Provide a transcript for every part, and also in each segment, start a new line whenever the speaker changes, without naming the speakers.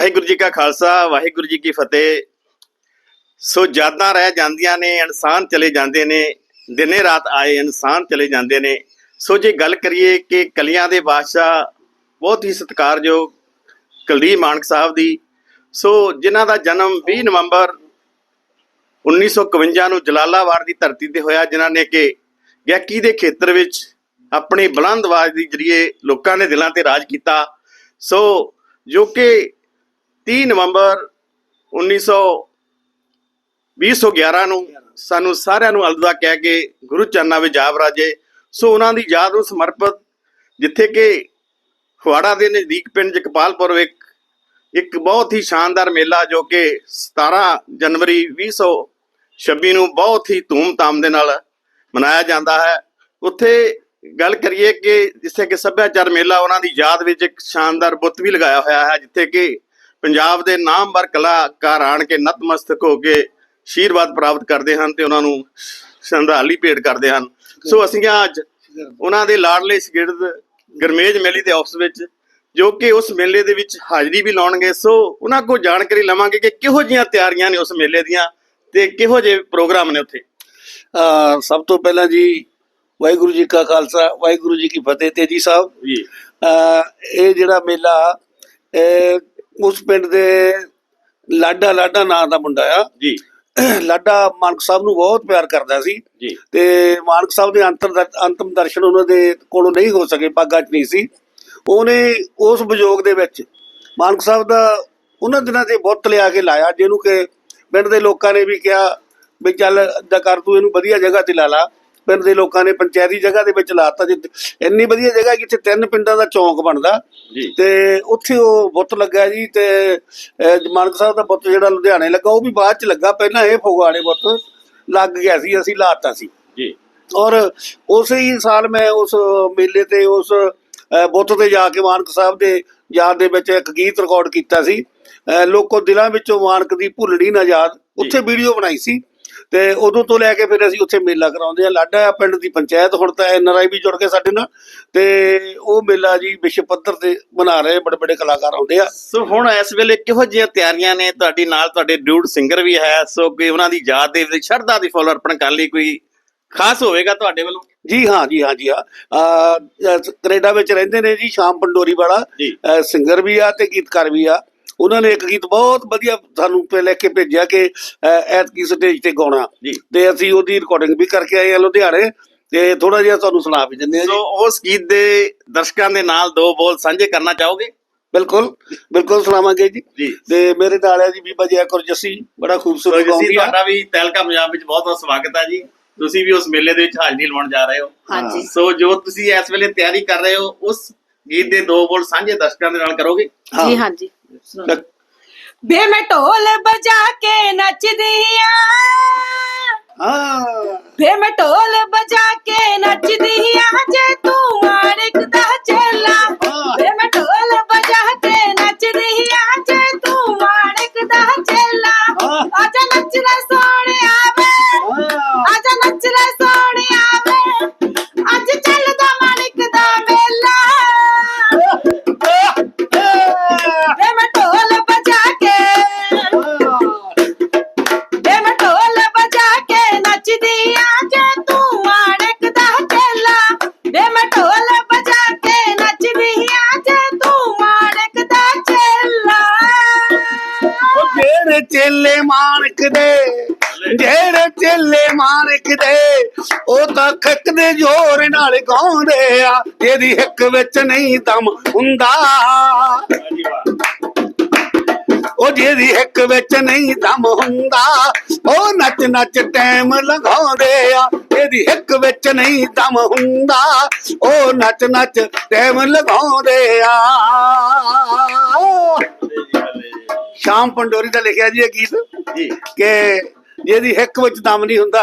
ਵਾਹਿਗੁਰੂ ਜੀ ਕਾ ਖਾਲਸਾ, ਵਾਹਿਗੁਰੂ ਜੀ ਕੀ ਫਤਿਹ। ਸੋ ਯਾਦਾਂ ਰਹਿ ਜਾਂਦੀਆਂ ਨੇ, ਇਨਸਾਨ ਚਲੇ ਜਾਂਦੇ ਨੇ, ਦਿਨੇ ਰਾਤ ਆਏ ਇਨਸਾਨ ਚਲੇ ਜਾਂਦੇ ਨੇ। ਸੋ ਜੇ ਗੱਲ ਕਰੀਏ ਕਿ ਕਲੀਆਂ ਦੇ ਬਾਦਸ਼ਾਹ ਬਹੁਤ ਹੀ ਸਤਿਕਾਰਯੋਗ ਕੁਲਦੀਪ ਮਾਨਕ ਸਾਹਿਬ ਦੀ, ਸੋ ਜਿਨ੍ਹਾਂ ਦਾ ਜਨਮ 20 ਨਵੰਬਰ 1951 ਨੂੰ ਜਲਾਲਾਬਾਦ ਦੀ ਧਰਤੀ ਤੇ ਹੋਇਆ, ਜਿਨ੍ਹਾਂ ਨੇ ਕਿ ਗਾਇਕੀ ਦੇ ਖੇਤਰ ਵਿੱਚ ਆਪਣੀ ਬੁਲੰਦ ਆਵਾਜ਼ ਦੀ ਜਰੀਏ ਲੋਕਾਂ ਦੇ ਦਿਲਾਂ ਤੇ ਰਾਜ ਕੀਤਾ। ਸੋ ਜੋ ਕਿ 30 ਨਵੰਬਰ 1900 2011 ਨੂੰ ਸਾਨੂੰ ਸਾਰਿਆਂ ਨੂੰ ਅਲਵਿਦਾ ਕਹਿ ਕੇ ਗੁਰੂ ਚਰਨਾਂ ਵਿੱਚ ਜਾ ਰਾਜੇ। ਸੋ ਉਹਨਾਂ ਦੀ ਯਾਦ ਨੂੰ ਸਮਰਪਿਤ ਜਿੱਥੇ ਕਿ ਫੁਆੜਾ ਦੇ ਨਜ਼ਦੀਕ ਪਿੰਡ ਜਕਪਾਲਪੁਰ ਵਿੱਚ ਇੱਕ ਬਹੁਤ ਹੀ ਸ਼ਾਨਦਾਰ ਮੇਲਾ ਜੋ ਕਿ 17 ਜਨਵਰੀ 2026 ਨੂੰ ਬਹੁਤ ਹੀ ਧੂਮ-ਧਾਮ ਦੇ ਨਾਲ ਮਨਾਇਆ ਜਾਂਦਾ ਹੈ। ਉੱਥੇ ਗੱਲ ਕਰੀਏ ਕਿ ਜਿੱਥੇ ਕਿ ਸੱਭਿਆਚਾਰ ਮੇਲਾ, ਉਹਨਾਂ ਦੀ ਯਾਦ ਵਿੱਚ ਇੱਕ ਸ਼ਾਨਦਾਰ ਬੁੱਤ ਵੀ ਲਗਾਇਆ ਹੋਇਆ ਹੈ, ਜਿੱਥੇ ਕਿ ਪੰਜਾਬ ਦੇ ਨਾਮਵਰ ਕਲਾਕਾਰ ਆਣ ਕੇ ਨਤਮਸਤਕ ਹੋ ਕੇ ਆਸ਼ੀਰਵਾਦ ਪ੍ਰਾਪਤ ਕਰਦੇ ਹਨ ਤੇ ਉਹਨਾਂ ਨੂੰ ਸ਼ਰਧਾਂਜਲੀ ਭੇਟ ਕਰਦੇ ਹਨ। ਸੋ ਅਸੀਂ ਅੱਜ ਉਹਨਾਂ ਦੇ ਲਾਡਲੇ ਸ਼ਗਿਰਦ ਗਰਮੇਜ ਮੇਲੀ ਦੇ ਆਫਿਸ ਵਿੱਚ ਜੋ ਕਿ ਉਸ ਮੇਲੇ ਦੇ ਵਿੱਚ ਹਾਜ਼ਰੀ ਵੀ ਲਾਉਣਗੇ। ਸੋ ਉਹਨਾਂ ਕੋਲ ਜਾਣਕਾਰੀ ਲਵਾਂਗੇ ਕਿ ਕਿਹੋ ਜਿਹੀਆਂ ਤਿਆਰੀਆਂ ਨੇ ਉਸ ਮੇਲੇ ਦੀਆਂ ਤੇ ਕਿਹੋ ਜਿਹੇ ਪ੍ਰੋਗਰਾਮ ਨੇ ਉੱਥੇ?
ਸਭ ਤੋਂ ਪਹਿਲਾਂ ਜੀ ਵਾਹਿਗੁਰੂ ਜੀ ਕਾ ਖਾਲਸਾ ਵਾਹਿਗੁਰੂ ਜੀ ਕੀ ਫਤਿਹ। ਤੇਜੀ ਸਾਹਿਬ
ਜੀ।
ਇਹ ਜਿਹੜਾ ਮੇਲਾ ਉਸ ਪਿੰਡ ਦੇ ਲਾਡਾ ਲਾਡਾ ਨਾਂ ਦਾ ਮੁੰਡਾ ਆ।
ਜੀ।
ਲਾਡਾ ਮਾਨਕ ਸਾਹਿਬ ਨੂੰ ਬਹੁਤ ਪਿਆਰ ਕਰਦਾ ਸੀ।
ਜੀ।
ਤੇ ਮਾਨਕ ਸਾਹਿਬ ਦੇ ਅੰਤਰ ਅੰਤਮ ਦਰਸ਼ਨ ਉਹਨਾਂ ਦੇ ਕੋਲੋਂ ਨਹੀਂ ਹੋ ਸਕੇ ਪਾਗਾ 'ਚ ਨਹੀਂ ਸੀ। ਉਹਨੇ ਉਸ ਵਿਜੋਗ ਦੇ ਵਿੱਚ ਮਾਨਕ ਸਾਹਿਬ ਦਾ ਉਹਨਾਂ ਦਿਨਾਂ ਤੇ ਬੁੱਤ ਲਿਆ ਕੇ ਲਾਇਆ ਜਿਹਨੂੰ ਕਿ ਪਿੰਡ ਦੇ ਲੋਕਾਂ ਨੇ ਵੀ ਕਿਹਾ ਵੀ ਚੱਲ ਦਾ ਕਰ ਤੂੰ ਇਹਨੂੰ ਵਧੀਆ ਜਗ੍ਹਾ ਤੇ ਲਾ ਲਾ। ਪਿੰਡ ਦੇ ਲੋਕਾਂ ਨੇ ਪੰਚਾਇਤੀ ਜਗ੍ਹਾ ਦੇ ਵਿੱਚ ਲਾਤਾ ਜਿ ਇੰਨੀ ਵਧੀਆ ਜਗ੍ਹਾ ਕਿ ਇੱਥੇ ਤਿੰਨ ਪਿੰਡਾਂ ਦਾ ਚੌਂਕ ਬਣਦਾ। ਤੇ ਉੱਥੇ ਉਹ ਬੁੱਤ ਲੱਗਾ ਜੀ ਤੇ ਮਾਨਕ ਸਾਹਿਬ ਦਾ ਬੁੱਤ ਜਿਹੜਾ ਲੁਧਿਆਣੇ ਲੱਗਾ ਉਹ ਵੀ ਬਾਅਦ ਚ ਲੱਗਾ। ਪਹਿਲਾਂ ਇਹ ਫਗਵਾੜੇ ਬੁੱਤ ਲੱਗ ਗਿਆ ਸੀ ਅਸੀਂ ਲਾਤਾ ਸੀ।
ਜੀ।
ਔਰ ਉਸੇ ਹੀ ਸਾਲ ਮੈਂ ਉਸ ਮੇਲੇ ਤੇ ਉਸ ਬੁੱਤ ਤੇ ਜਾ ਕੇ ਮਾਨਕ ਸਾਹਿਬ ਦੇ ਯਾਦ ਦੇ ਵਿੱਚ ਇੱਕ ਗੀਤ ਰਿਕਾਰਡ ਕੀਤਾ ਸੀ। ਲੋਕੋ ਦਿਲਾਂ ਵਿੱਚੋਂ ਮਾਨਕ ਦੀ ਭੁੱਲਣੀ ਨਾ ਯਾਦ। ਉੱਥੇ ਵੀਡੀਓ ਬਣਾਈ ਸੀ। ਤੇ ਉਦੋਂ ਤੋਂ ਲੈ ਕੇ ਫਿਰ ਅਸੀਂ ਉੱਥੇ ਮੇਲਾ ਕਰਾਉਂਦੇ ਆ ਲਾਡਾ ਆ ਪਿੰਡ ਦੀ ਪੰਚਾਇਤ ਹੁਣ ਤਾਂ ਐਨਆਰਆਈ ਵੀ ਜੁੜ ਕੇ ਸਾਡੇ ਨਾਲ। ਤੇ ਉਹ ਮੇਲਾ ਜੀ ਵਿਸ਼ਵ ਪੱਧਰ ਤੇ ਬਣਾ ਰਹੇ ਬੜੇ ਬੜੇ ਕਲਾਕਾਰ ਆਉਂਦੇ ਆ।
ਸੋ ਹੁਣ ਇਸ ਵੇਲੇ ਕਿਹੋ ਜਿਹੀਆਂ ਤਿਆਰੀਆਂ ਨੇ? ਤੁਹਾਡੀ ਨਾਲ ਤੁਹਾਡੇ ਡਿਊਟ ਸਿੰਗਰ ਵੀ ਹੈ। ਸੋ ਕਿ ਉਹਨਾਂ ਦੀ ਯਾਦ ਦੇ ਵਿੱਚ ਸ਼ਰਧਾ ਦੀ ਫੁੱਲ ਅਰਪਣ ਕਰਨ ਲਈ ਕੋਈ ਖਾਸ ਹੋਵੇਗਾ ਤੁਹਾਡੇ ਵੱਲੋਂ?
ਜੀ ਹਾਂ ਜੀ ਹਾਂ ਜੀ ਅਹ, ਕੈਨੇਡਾ ਵਿੱਚ ਰਹਿੰਦੇ ਨੇ ਜੀ ਸ਼ਾਮ ਪੰਡੋਰੀ ਵਾਲਾ। ਸਿੰਗਰ ਵੀ ਆ ਤੇ ਗੀਤਕਾਰ ਵੀ ਆ। ਉਹਨਾਂ ਨੇ ਇੱਕ ਗੀਤ ਬਹੁਤ ਵਧੀਆ ਸਾਨੂੰ ਪੇ ਲੈ ਕੇ ਭੇਜਿਆ ਕਿ ਐਤਕੀ ਸਟੇਜ ਤੇ ਗਾਉਣਾ। ਤੇ ਅਸੀਂ ਉਹਦੀ ਰਿਕਾਰਡਿੰਗ ਵੀ ਕਰਕੇ ਆਏ ਆ ਲੁਧਿਆਣੇ। ਤੇ ਥੋੜਾ ਜਿਹਾ ਤੁਹਾਨੂੰ ਸੁਣਾ ਵੀ ਦਿੰਦੇ ਆ
ਸੋ
ਜੀ
ਉਸ ਗੀਤ ਦੇ ਦਰਸ਼ਕਾਂ ਦੇ ਨਾਲ ਦੋ ਬੋਲ ਸਾਂਝੇ ਕਰਨਾ ਚਾਹੋਗੇ?
ਬਿਲਕੁਲ ਬਿਲਕੁਲ ਸੁਣਾਵਾਂਗੇ ਜੀ।
ਜੀ।
ਤੇ ਮੇਰੇ ਨਾਲ ਹੈ ਜੀ ਬੀਬਾ ਜੈ ਕੌਰ ਜੱਸੀ ਬੜਾ ਖੂਬਸੂਰਤ ਗਾਉਂਦੀ ਆ।
ਤੁਹਾਡਾ ਵੀ ਤਹਿਲਕਾ ਪੰਜਾਬ ਵਿੱਚ ਬਹੁਤ ਬਹੁਤ ਸਵਾਗਤ ਹੈ ਜੀ। ਤੁਸੀਂ ਵੀ ਉਸ ਮੇਲੇ ਦੇ ਵਿੱਚ ਹਾਜ਼ਰੀ ਲਵਾਉਣ ਜਾ ਰਹੇ ਹੋ।
ਹਾਂਜੀ।
ਸੋ ਜੋ ਤੁਸੀਂ ਇਸ ਵੇਲੇ ਤਿਆਰੀ ਕਰ ਰਹੇ ਹੋ ਉਸ ਗੀਤ ਦੇ ਦੋ ਬੋਲ ਸਾਂਝੇ ਦਰਸ਼ਕਾਂ ਦੇ ਨਾਲ ਕਰੋਗੇ?
ਜੀ ਹਾਂਜੀ।
ਤਾਂ
ਬੇ ਮੈਂ ਢੋਲ ਬਜਾ ਕੇ ਨੱਚਦੀ ਆ।
ਹਾਂ
ਬੇ ਮੈਂ ਢੋਲ ਬਜਾ ਕੇ ਨੱਚਦੀ ਆ। ਜੇ ਤੂੰ ਮਾਰਕ ਦਾ ਚੇਲਾ
ਉਹ ਤਾਂ ਖੱਕ ਦੇ ਜ਼ੋਰ ਨਾਲ ਗਾਉਂਦੇ ਆ ਇਹਦੀ ਹਿੱਕ ਵਿੱਚ ਨਹੀਂ ਦਮ ਹੁੰਦਾ। ਉਹ ਜਿਹਦੀ ਹਿੱਕ ਵਿੱਚ ਨਹੀਂ ਦਮ ਹੁੰਦਾ ਉਹ ਨੱਚ ਨੱਚ ਟਾਈਮ ਲਗਾਉਂਦੇ ਆ ਇਹਦੀ ਹਿੱਕ ਵਿੱਚ ਨਹੀਂ ਦਮ ਹੁੰਦਾ ਉਹ ਨੱਚ ਨੱਚ ਟਾਈਮ ਲਗਾਉਂਦੇ ਆ। ਸ਼ਾਮ ਪੰਡੋਰੀ ਦਾ ਲਿਖਿਆ ਜੀ ਇਹ ਗੀਤ
ਜੀ।
ਕਿ ਜਿਹਦੀ ਹਿੱਕ ਵਿੱਚ ਦਮ ਨਹੀਂ ਹੁੰਦਾ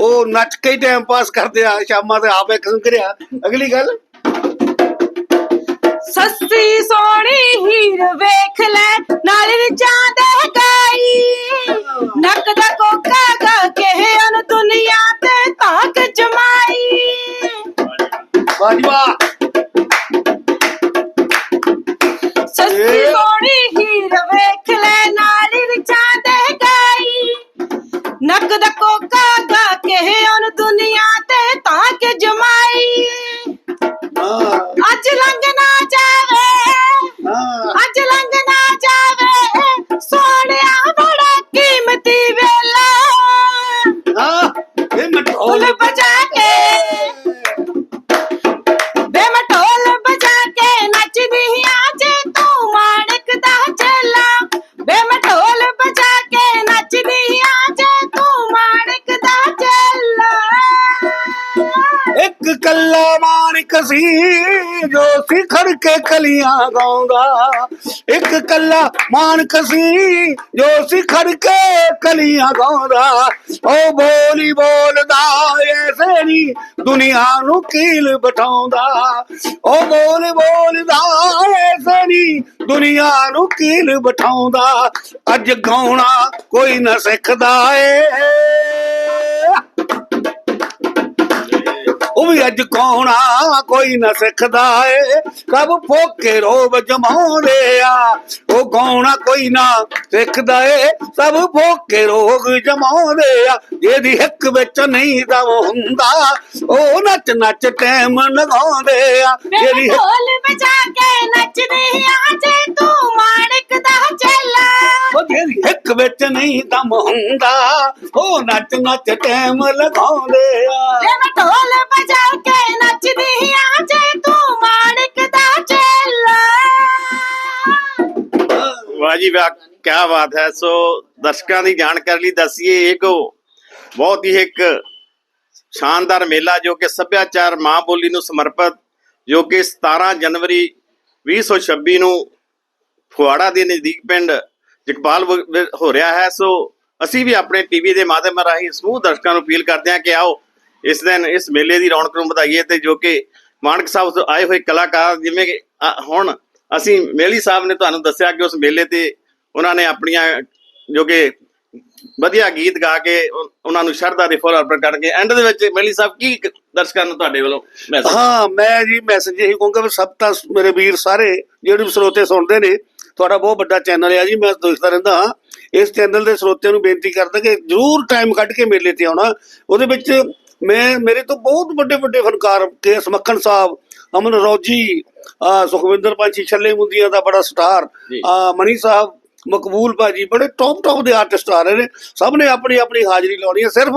ਉਹ ਨੱਚ ਕੇ ਟਾਈਮ ਪਾਸ ਕਰਦੇ ਆ, ਸ਼ਾਮਾਂ ਤੇ ਆਪੇ ਕਿਸਮ ਕਰਿਆ ਅਗਲੀ ਗੱਲ?
ਸੱਸੀ ਸੋਹਣੀ ਹੀਰ ਵੇਖ ਲੈ, ਨਾਲ ਰਿਚਾਂ
ਸੀ, ਜੋ ਸਿਖਰ ਕੇ ਕਲੀਆਂ ਗਾਉਂਦਾ। ਇੱਕ ਕੱਲਾ ਮਾਨਕ ਸੀ, ਜੋ ਸਿਖਰ ਕੇ ਕਲੀਆਂ ਗਾਉਂਦਾ। ਉਹ ਬੋਲੀ ਬੋਲਦਾ, ਐਸੇ ਨਹੀਂ ਦੁਨੀਆ ਨੂੰ ਕੀਲ ਬਿਠਾਉਂਦਾ। ਉਹ ਬੋਲੀ ਬੋਲਦਾ, ਐਸੇ ਨਹੀਂ ਦੁਨੀਆ ਨੂੰ ਕੀਲ ਬਿਠਾਉਂਦਾ। ਅੱਜ ਗਾਉਣਾ ਕੋਈ ਨਾ ਸਿੱਖਦਾ ਏ। ਵੀ ਅੱਜ ਕੌਣਾ ਕੋਈ ਨਾ ਸਿੱਖਦਾ ਏ। ਕਬ ਫੋਕੇ ਰੋਬ ਜਮਾਉਂਦੇ ਆ। ਉਹ ਗਾਉਣਾ ਕੋਈ ਨਾ ਸਿੱਖਦਾ ਏ। ਸਭ ਫੋਕੇ ਰੋਗ ਜਮਾਉਂਦੇ ਆ। ਜਿਹਦੀ ਹਿੱਕ ਵਿੱਚ ਨਹੀਂ ਦਮ ਹੁੰਦਾ ਉਹ ਨੱਚ ਨੱਚ ਟਾਈਮ ਲਗਾਉਂਦੇ ਆ। ਹਿੱਕ-
ਢੋਲ ਬਜਾ ਕੇ ਨੱਚਦੀ ਆ ਜੇ ਤੂੰ ਮਾਣਕ
ਹਿੱਕ ਵਿੱਚ ਨਹੀਂ ਦਮ ਹੁੰਦਾ। ਉਹ ਨੱਚ ਨੱਚ ਟਾਈਮ ਲਗਾਉਂਦੇ ਆ।
ਵੇ ਮੈਂ ਢੋਲ ਬਜਾ ਕੇ ਨੱਚਦੀ ਆ ਜੇ ਤੂੰ ਮਾਣਕ ਦਾ ਚੇਲਾ।
ਵਾਹ ਜੀ ਵਾਹ ਕੀ ਬਾਤ ਹੈ। ਸੋ ਦਰਸ਼ਕਾਂ ਦੀ ਜਾਣਕਾਰੀ ਲਈ ਦੱਸੀਏ ਇਹ ਕੋ ਬਹੁਤ ਹੀ ਇੱਕ ਸ਼ਾਨਦਾਰ ਮੇਲਾ ਜੋ ਕਿ ਸੱਭਿਆਚਾਰ ਮਾਂ ਬੋਲੀ ਨੂੰ ਸਮਰਪਿਤ ਜੋ ਕਿ 17 ਜਨਵਰੀ 2026 ਨੂੰ ਫੁਆੜਾ ਦੇ ਨਜ਼ਦੀਕ ਪਿੰਡ ਜਗਪਾਲ ਹੋ ਰਿਹਾ ਹੈ, ਸੋ ਅਸੀਂ ਵੀ ਆਪਣੇ ਟੀਵੀ ਦੇ ਮਾਧਿਅਮ ਰਾਹੀਂ ਸਮੂਹ ਦਰਸ਼ਕਾਂ ਨੂੰ ਅਪੀਲ ਕਰਦੇ ਹਾਂ ਕਿ ਆਓ ਇਸ ਦਿਨ, ਇਸ ਮੇਲੇ ਦੀ ਰੌਣਕ ਨੂੰ ਵਧਾਈਏ ਤੇ ਜੋ ਕਿ ਮਾਨਕ ਸਾਹਿਬ ਤੋਂ ਆਏ ਹੋਏ ਕਲਾਕਾਰ, ਜਿਵੇਂ ਕਿ ਹੁਣ ਅਸੀਂ ਮੇਲੀ ਸਾਹਿਬ ਨੇ ਤੁਹਾਨੂੰ ਦੱਸਿਆ ਕਿ ਉਸ ਮੇਲੇ ਤੇ ਉਹਨਾਂ ਨੇ ਆਪਣੀਆਂ ਜੋ ਕਿ ਵਧੀਆ ਗੀਤ ਗਾ ਕੇ ਉਹਨਾਂ ਨੂੰ ਸ਼ਰਧਾ ਦੇ ਫੁੱਲ ਅਰਪਣ ਕਰਕੇ ਐਂਡ ਦੇ ਵਿੱਚ ਮੇਲੀ ਸਾਹਿਬ ਕੀ ਕ- ਦਰਸ਼ਕਾਂ ਨੂੰ ਤੁਹਾਡੇ ਵੱਲੋਂ ਮੈਸੇਜ
ਹਾਂ, ਮੈਂ ਜੀ ਮੈਸੇਜ ਇਹੀ ਕਹੂੰਗਾ ਵੀ ਸਭ ਤਾਂ ਮੇਰੇ ਵੀਰ ਸਾਰੇ ਜਿਹੜੇ ਵੀ ਸਰੋਤੇ ਸੁਣਦੇ ਨੇ ਤੁਹਾਡਾ ਬਹੁਤ ਵੱਡਾ ਚੈਨਲ ਹੈ ਜੀ ਮੈਂ ਦੇਖਦਾ ਰਹਿੰਦਾ ਹਾਂ। ਇਸ ਚੈਨਲ ਦੇ ਸਰੋਤਿਆਂ ਨੂੰ ਬੇਨਤੀ ਕਰਦਾ ਕਿ ਜਰੂਰ ਟਾਈਮ ਕੱਢ ਕੇ ਮੇਲੇ ਤੇ ਆਉਣਾ। ਉਹਦੇ ਵਿੱਚ ਮੈਂ ਮੇਰੇ ਤੋਂ ਬਹੁਤ ਵੱਡੇ ਵੱਡੇ ਫਨਕਾਰ ਕੇ ਮੱਖਣ ਸਾਹਿਬ ਅਮਨ ਰੌਜੀ ਆ ਸੁਖਵਿੰਦਰ ਪੰਛੀ ਛੱਲੇ ਮੁੰਦੀਆਂ ਦਾ ਬੜਾ ਸਟਾਰ। ਆ ਮਣੀ ਸਾਹਿਬ ਮਕਬੂਲ ਭਾਜੀ ਬੜੇ ਟੌਪ ਟੌਪ ਦੇ ਆਰਟਿਸਟ ਆ ਰਹੇ ਨੇ। ਸਭ ਨੇ ਆਪਣੀ ਆਪਣੀ ਹਾਜ਼ਰੀ ਲਾਉਣੀ ਹੈ। ਸਿਰਫ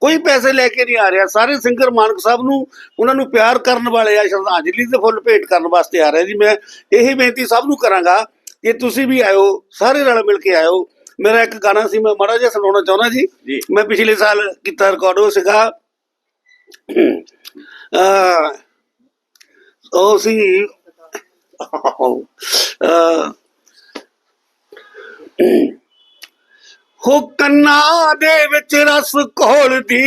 ਕੋਈ ਪੈਸੇ ਲੈ ਕੇ ਨਹੀਂ ਆ ਰਿਹਾ। ਸਾਰੇ ਸਿੰਗਰ ਮਾਨਕ ਸਾਹਿਬ ਨੂੰ ਉਹਨਾਂ ਨੂੰ ਪਿਆਰ ਕਰਨ ਵਾਲੇ ਆ। ਸ਼ਰਧਾਂਜਲੀ ਦੇ ਫੁੱਲ ਭੇਟ ਕਰਨ ਵਾਸਤੇ ਆ ਰਹੇ ਜੀ। ਮੈਂ ਇਹੀ ਬੇਨਤੀ ਸਭ ਨੂੰ ਕਰਾਂਗਾ ਕਿ ਤੁਸੀਂ ਵੀ ਆਇਓ ਸਾਰੇ ਰਲ ਮਿਲ ਕੇ ਆਇਓ। ਮੇਰਾ ਇੱਕ ਗਾਣਾ ਸੀ ਮੈਂ ਮਾੜਾ ਜਿਹਾ ਸੁਣਾਉਣਾ ਚਾਹੁੰਦਾ ਜੀ। ਮੈਂ ਪਿਛਲੇ ਸਾਲ ਕੀਤਾ ਰਿਕਾਰਡ ਉਹ ਸੀਗਾ ਉਹ ਸੀ ਹੋ ਕੰਨਾ ਦੇ ਵਿੱਚ ਰਸ ਘੋਲਦੀ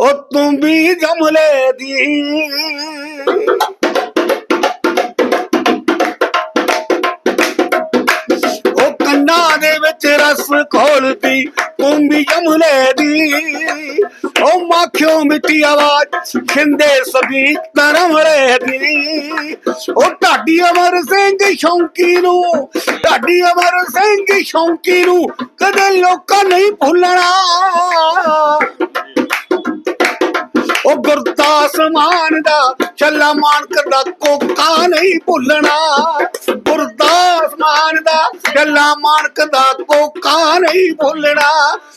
ਉਹ ਤੂੰ ਵੀ ਜਮਲੇ ਦੀ। ਰਸ ਘੋਲਦੀ ਤੂੰ ਵੀ ਦੀ। ਉਹ ਮਾਖਿਓ ਮਿੱਟੀ ਆਵਾਜ਼, ਖਿੰਦੇ ਸਭੀ ਤਰਮਲੇ ਦੀ। ਉਹ ਢਾਡੀ ਅਮਰ ਸਿੰਘ ਸ਼ੌਂਕੀ ਨੂੰ, ਢਾਡੀ ਅਮਰ ਸਿੰਘ ਸ਼ੌਂਕੀ ਨੂੰ ਕਦੇ ਲੋਕਾਂ ਨਹੀਂ ਭੁੱਲਣਾ। ਉਹ ਗੁਰਦਾਸ ਮਾਨ ਦਾ ਚੱਲਾ ਮਾਨਕ ਦਾ ਕੋਕਾ ਨਹੀਂ ਭੁੱਲਣਾ। ਗੁਰਦਾਸ ਮਾਨ ਦਾ ਚੱਲਾ ਮਾਨਕ ਦਾ ਕੋਕਾ ਨਹੀਂ ਭੁੱਲਣਾ।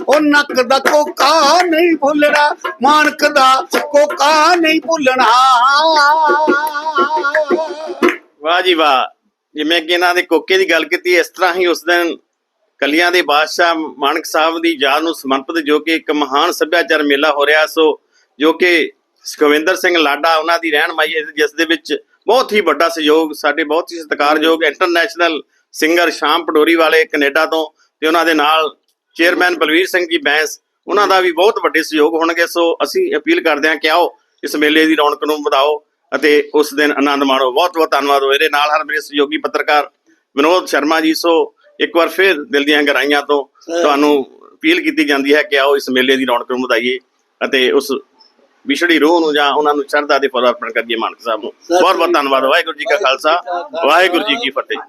ਉਹ ਨੱਕ ਦਾ ਕੋਕਾ ਨਹੀਂ ਭੁੱਲਣਾ ਮਾਨਕ ਦਾ ਕੋਕਾ ਨਹੀਂ ਭੁੱਲਣਾ।
ਵਾਹ ਜੀ ਵਾਹ। ਜਿਵੇਂ ਕਿ ਇਹਨਾਂ ਦੇ ਕੋਕੇ ਦੀ ਗੱਲ ਕੀਤੀ, ਇਸ ਤਰ੍ਹਾਂ ਹੀ ਉਸ ਦਿਨ ਕਲੀਆਂ ਦੇ ਬਾਦਸ਼ਾਹ ਮਾਨਕ ਸਾਹਿਬ ਦੀ ਯਾਦ ਨੂੰ ਸਮਰਪਿਤ ਜੋ ਕਿ ਇੱਕ ਮਹਾਨ ਸੱਭਿਆਚਾਰ ਮੇਲਾ ਹੋ ਰਿਹਾ, ਸੋ ਜੋ ਕਿ ਸੁਖਵਿੰਦਰ ਸਿੰਘ ਲਾਡਾ ਉਹਨਾਂ ਦੀ ਰਹਿਨਮਾਈ ਹੈ ਜਿਸ ਦੇ ਵਿੱਚ ਬਹੁਤ ਹੀ ਵੱਡਾ ਸਹਿਯੋਗ ਸਾਡੇ ਬਹੁਤ ਹੀ ਸਤਿਕਾਰਯੋਗ ਇੰਟਰਨੈਸ਼ਨਲ ਸਿੰਗਰ ਸ਼ਾਮ ਪਡੋਰੀ ਵਾਲੇ ਕੈਨੇਡਾ ਤੋਂ ਤੇ ਉਹਨਾਂ ਦੇ ਨਾਲ ਚੇਅਰਮੈਨ ਬਲਵੀਰ ਸਿੰਘ ਜੀ ਬੈਂਸ ਉਹਨਾਂ ਦਾ ਵੀ ਬਹੁਤ ਵੱਡੇ ਸਹਿਯੋਗ ਹੋਣਗੇ। ਸੋ ਅਸੀਂ ਅਪੀਲ ਕਰਦੇ ਹਾਂ ਕਿ ਆਓ ਇਸ ਮੇਲੇ ਦੀ ਰੌਣਕ ਨੂੰ ਵਧਾਓ ਅਤੇ ਉਸ ਦਿਨ ਆਨੰਦ ਮਾਣੋ। ਬਹੁਤ ਬਹੁਤ ਧੰਨਵਾਦ ਹੋ ਇਹਦੇ ਨਾਲ ਹਨ ਮੇਰੇ ਸਹਿਯੋਗੀ ਪੱਤਰਕਾਰ ਵਿਨੋਦ ਸ਼ਰਮਾ ਜੀ। ਸੋ ਇੱਕ ਵਾਰ ਫਿਰ ਦਿਲ ਦੀਆਂ ਗਹਿਰਾਈਆਂ ਤੋਂ ਤੁਹਾਨੂੰ ਅਪੀਲ ਕੀਤੀ ਜਾਂਦੀ ਹੈ ਕਿ ਆਓ ਇਸ ਮੇਲੇ ਦੀ ਰੌਣਕ ਨੂੰ ਵਧਾਈਏ ਅਤੇ ਉਸ ਵਿਛੜੀ ਰੂਹ ਨੂੰ ਜਾਂ ਉਹਨਾਂ ਨੂੰ ਸ਼ਰਧਾ ਦੇ ਫੁੱਲ ਅਰਪਣ ਕਰੀਏ ਮਾਨਕ ਸਾਹਿਬ ਨੂੰ। ਬਹੁਤ ਬਹੁਤ ਧੰਨਵਾਦ। ਵਾਹਿਗੁਰੂ ਜੀ ਕਾ ਖਾਲਸਾ ਵਾਹਿਗੁਰੂ ਜੀ ਕੀ ਫਤਿਹ।